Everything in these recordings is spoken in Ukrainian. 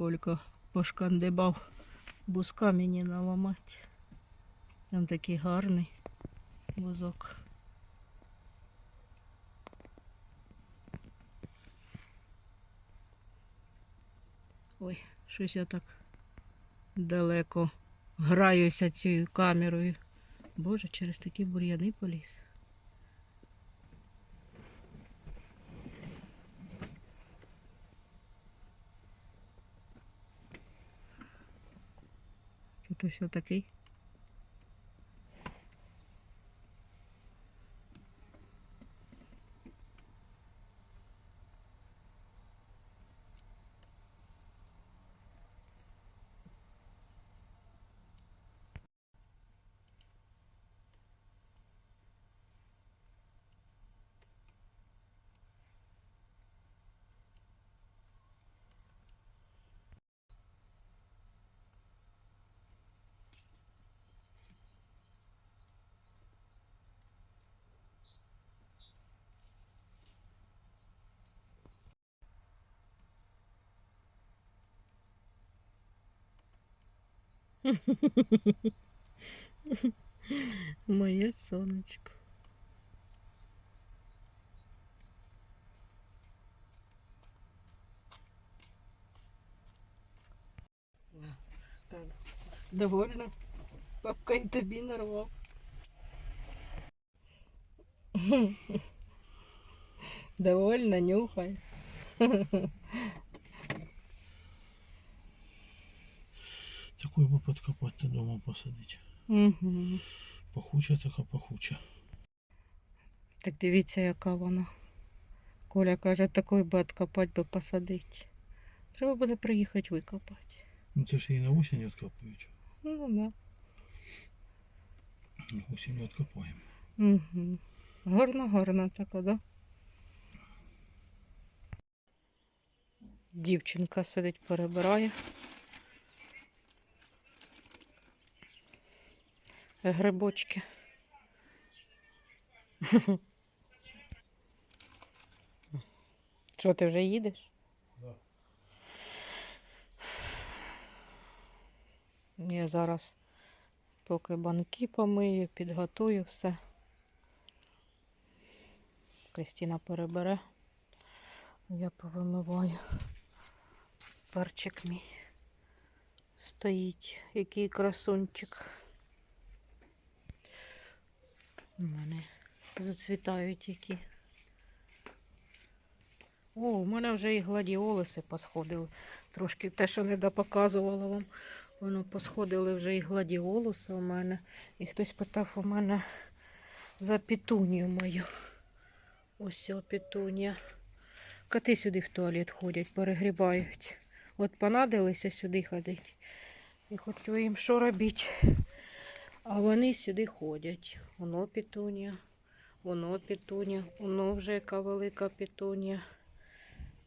Колька пошкандибав бузка мені наламати. Там такий гарний бузок. Ой, щось я так далеко граюся цією камерою. Боже, через такі бур'яни поліз. Тут ось отакий. Моє сонечко. Довольно? Поки й тобі нарвав. Довольно нюхай. Такую бы подкопать ты дома посадить. Угу. Пахуча така пахуча. Так дивіться, яка вона. Коля каже, такий би откопати би посадити. Треба буде приїхати викопати. Ну це ж її на осінь відкопують. Ну да. Осінь відкопаємо. Угу. Гарно, гарно така, да? Дівчинка сидить, перебирає. Грибочки. Що, ти вже їдеш? Да. Я зараз поки банки помию, підготую все. Кристина перебере. Я повимиваю. Перчик мій стоїть, який красунчик. У мене зацвітають які. О, у мене вже і гладіолуси посходили. Трошки те, що не допоказувала вам. Воно посходили вже і гладіолуси у мене. І хтось питав у мене за петунію мою. Ось о петунія. Коти сюди в туалет ходять, перегрібають. От понадилися сюди ходити. І хочу їм що робити. А вони сюди ходять. Воно петунія, воно петунія, воно вже яка велика петунія.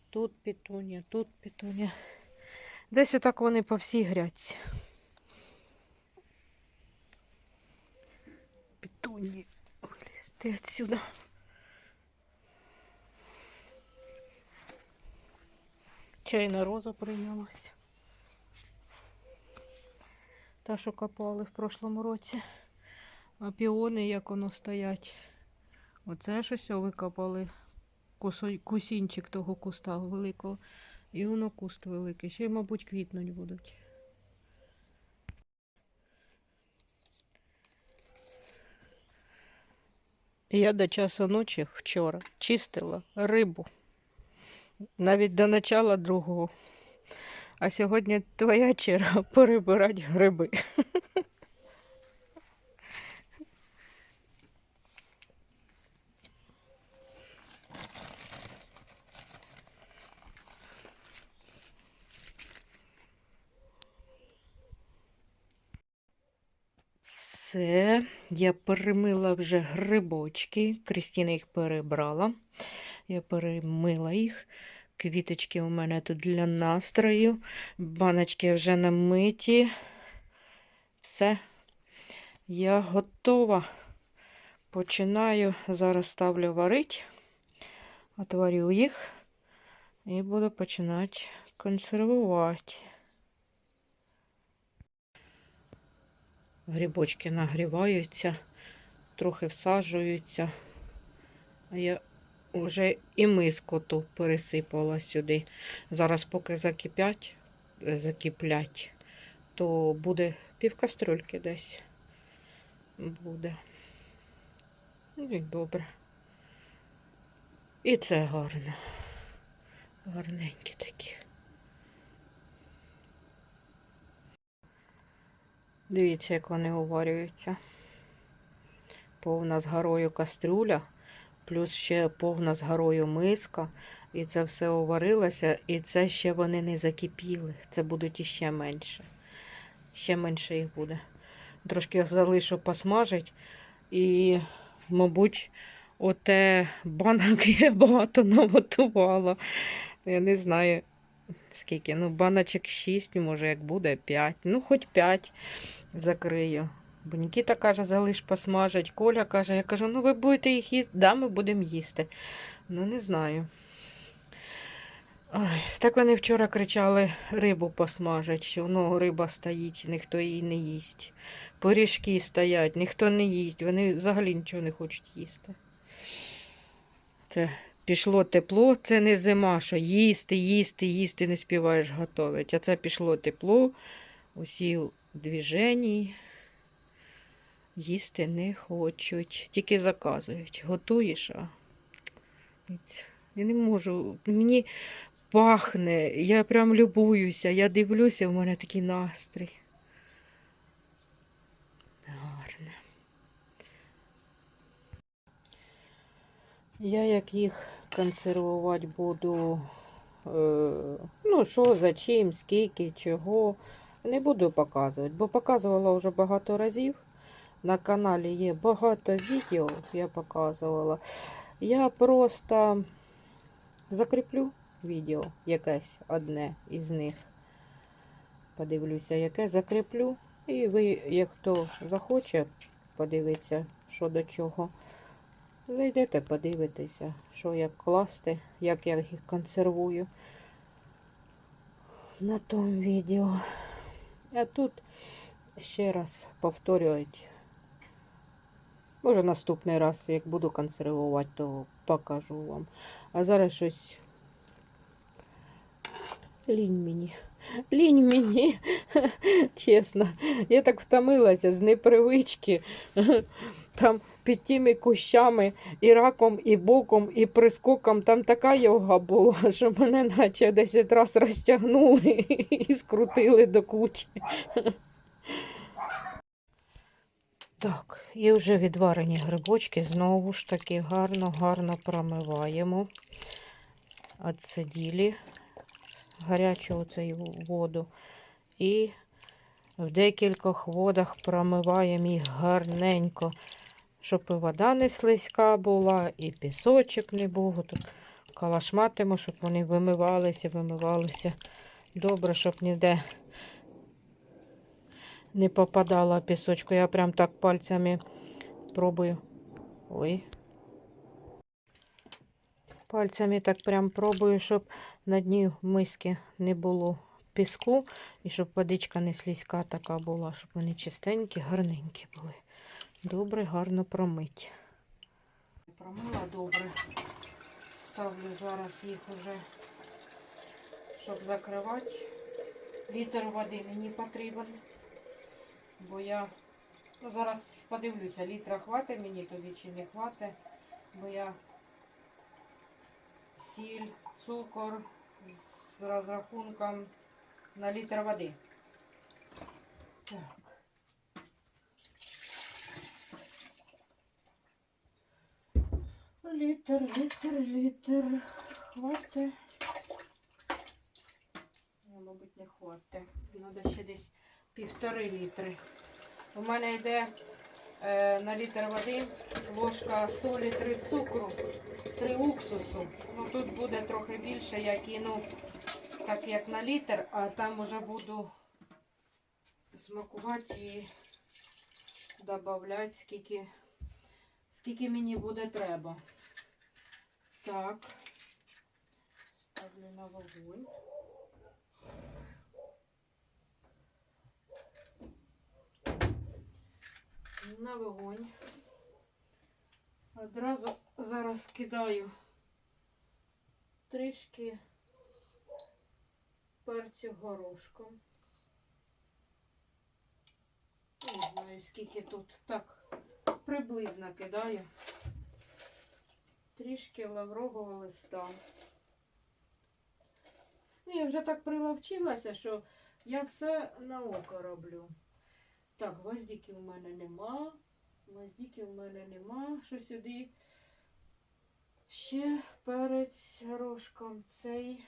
Тут петунія, тут петунія. Десь отак вони по всій грядці. Петунії. Вилізти відсюди. Чайна роза прийнялась. Та, що копали в прошлому році. А піони, як воно стоять. Оце ж ось викопали. Кусінчик того куста великого. І воно куст великий. Ще мабуть, квітнуть будуть. Я до часу ночі вчора чистила рибу. Навіть до начала другого. А сьогодні твоя черга перебирати гриби. Все, я перемила вже грибочки. Крістіна їх перебрала. Я перемила їх. Квіточки у мене тут для настрою. Баночки вже намиті. Все. Я готова. Починаю. Зараз ставлю варити. Отварю їх і буду починати консервувати. Грибочки нагріваються, трохи всаджуються. Я вже і миску ту пересипала сюди. Зараз, поки закипять, е, закиплять, то буде пів кастрюльки десь. Буде. Ну і добре. І це гарно. Гарненькі такі. Дивіться, як вони уварюються. Повна з горою кастрюля, плюс ще повна з горою миска. І це все уварилося, і це ще вони не закипіли. Це будуть іще менше. Ще менше їх буде. Трошки залишу посмажить. І, мабуть, оте банок я багато наготувала. Я не знаю, скільки. Ну, баночок 6, може, як буде, 5. Ну, хоч 5 закрию. Бо Нікіта каже, залиш посмажить. Коля каже, я кажу, ну ви будете їх їсти. Да, ми будемо їсти. Ну, не знаю. Ой, так вони вчора кричали рибу посмажать, що ну, риба стоїть, ніхто її не їсть. Пиріжки стоять, ніхто не їсть. Вони взагалі нічого не хочуть їсти. Це пішло тепло, це не зима, що їсти, їсти, їсти не співаєш готовить. А це пішло тепло, усі в движенні. Їсти не хочуть, тільки заказують. Готуєш, а я не можу. Мені пахне, я прям любуюся, я дивлюся, в мене такий настрій. Гарне. Я як їх консервувати буду, е, ну, що, за чим, скільки, чого, не буду показувати, бо показувала вже багато разів. На каналі є багато відео, я показувала. Я просто закріплю відео якесь одне із них. Подивлюся, яке закріплю. І ви, як хто захоче подивитися, що до чого, зайдете, подивитеся, що як класти, як я їх консервую на тому відео. А тут ще раз повторюють. Може, наступний раз, як буду консервувати, то покажу вам. А зараз щось лінь мені. Лінь мені, чесно. Я так втомилася з непривички. Там під тими кущами і раком, і боком, і прискоком. Там така йога була, що мене наче 10 разів розтягнули і скрутили до кучі. Так, і вже відварені грибочки знову ж таки гарно-гарно промиваємо. Отсиділи гарячу цю воду. І в декількох водах промиваємо їх гарненько, щоб і вода не слизька була, і пісочок не був. Тут калашматимо, щоб вони вимивалися, вимивалися. Добре, щоб ніде не попадало пісочку. Я прям так пальцями пробую. Ой. Пальцями так прям пробую, щоб на дні миски не було піску і щоб водичка не слизька така була, щоб вони чистенькі, гарненькі були. Добре, гарно промить. Промила добре. Ставлю зараз їх уже, щоб закривати. Літр води мені потрібен, бо я ну, зараз подивлюся, літра хватить мені тобі чи не хватить, бо я сіль, цукор з розрахунком на літр води. Так. Літр, літр, літр. Хватить. Ну, мабуть, не хватить. Треба ще десь півтори літри. У мене йде е, на літр води ложка солі, три цукру, три уксусу. Ну тут буде трохи більше, я кину так як на літр, а там уже буду смакувати і додавати, скільки, скільки мені буде треба. Так, ставлю на вогонь. На вогонь. Одразу зараз кидаю трішки перцю горошком. Не знаю, скільки тут. Так, приблизно кидаю. Трішки лаврового листа. Ну, я вже так приловчилася, що я все на око роблю. Так, гвоздики у мене нема. Гвоздики у мене нема. Що сюди? Ще перець горошком цей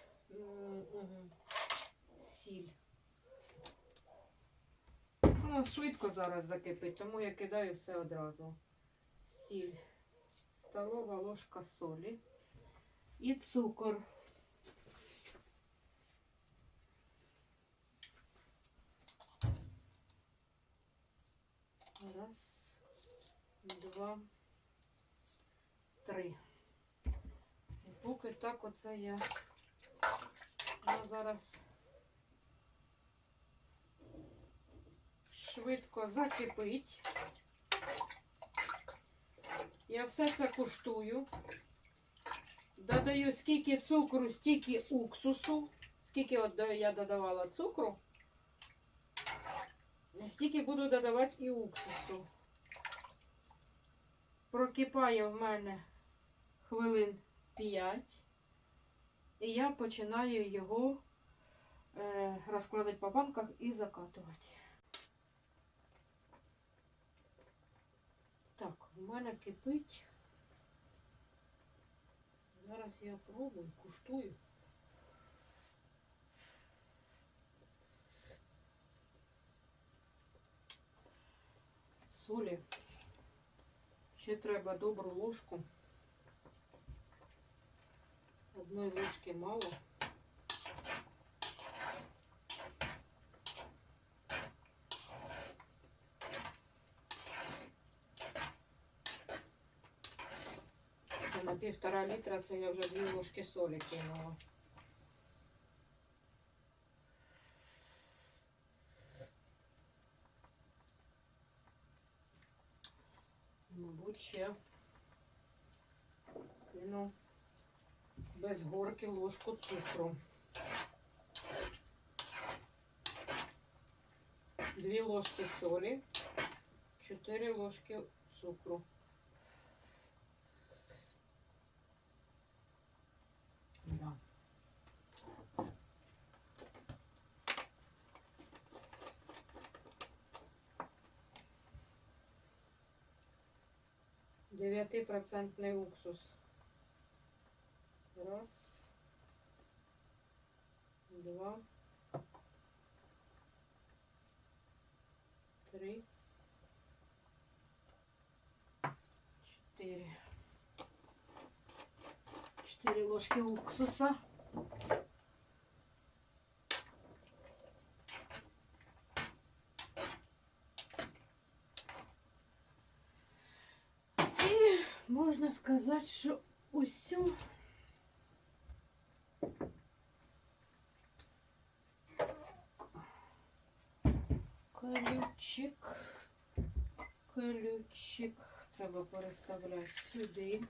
сіль. Воно швидко зараз закипить, тому я кидаю все одразу. Сіль, столова ложка солі і цукор. Раз, два, три. І поки так оце я, я зараз швидко закипить. Я все це куштую. Додаю скільки цукру, стільки уксусу. Скільки от я додавала цукру, стільки буду додавати і уксусу. Прокипає в мене хвилин 5. І я починаю його е, розкладати по банках і закатувати. Так, у мене кипить. Зараз я пробую, куштую. Солі. Ще треба добру ложку. Одної ложки мало. Це На півтора літра це я вже дві ложки солі кинула. Ще кину без горки ложку цукру. Дві ложки солі, чотири ложки цукру. 9% уксус. Раз. Два. Три. Четыре. Четыре ложки уксуса. Можна сказати, що усю колючик, колючик треба переставляти сюди.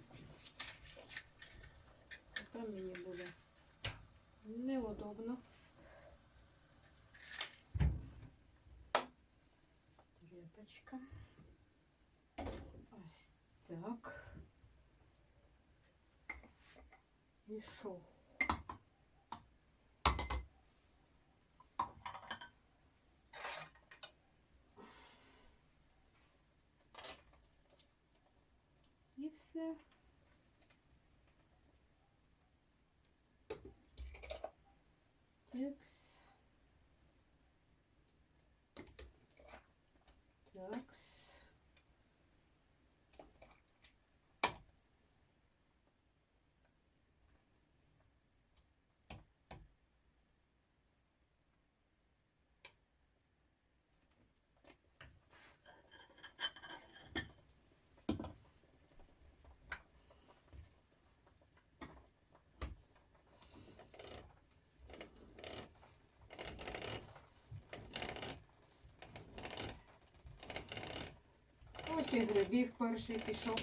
Там мені буде неудобно. Тряпочка. Ось так. І що? І все. Текс. Такс. Ще грибів перший пішов.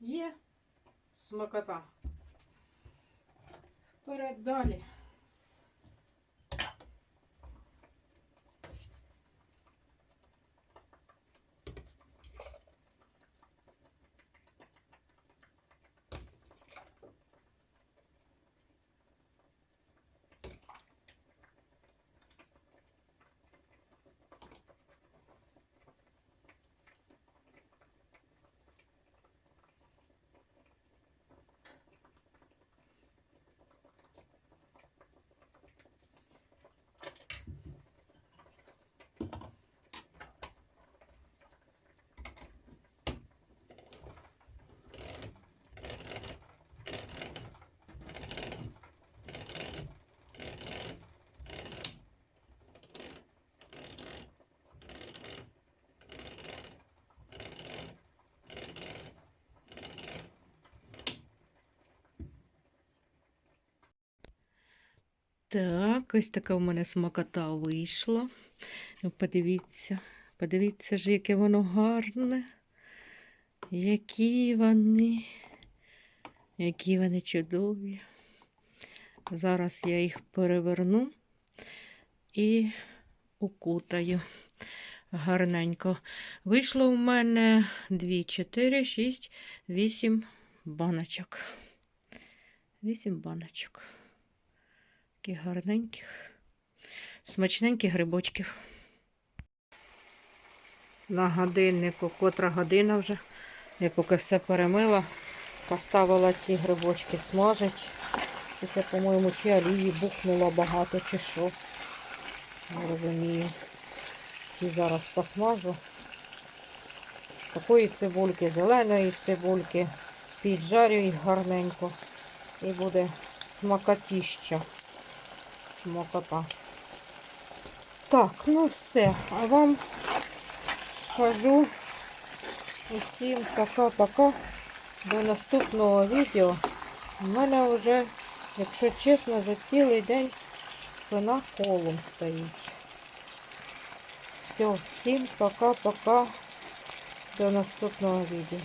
Є смакота. Вперед далі. Так, ось така в мене смакота вийшла. Ну, Подивіться, подивіться ж, яке воно гарне. Які вони, які вони чудові. Зараз я їх переверну і укутаю гарненько. Вийшло у мене 2, 4, 6, 8 баночок. 8 баночок. Таких гарненьких, смачненьких грибочків. На годиннику, котра година вже. Я поки все перемила, поставила ці грибочки смажить. Я, по-моєму, чи олії бухнула багато, чи що. Не розумію. Ці зараз посмажу. Такої цибульки, зеленої цибульки. Піджарю їх гарненько. І буде смакотіща. Смокота. Так, ну все. А вам кажу усім пока-пока. До наступного відео. У мене вже, якщо чесно, за цілий день спина колом стоїть. Все, всім пока-пока. До наступного відео.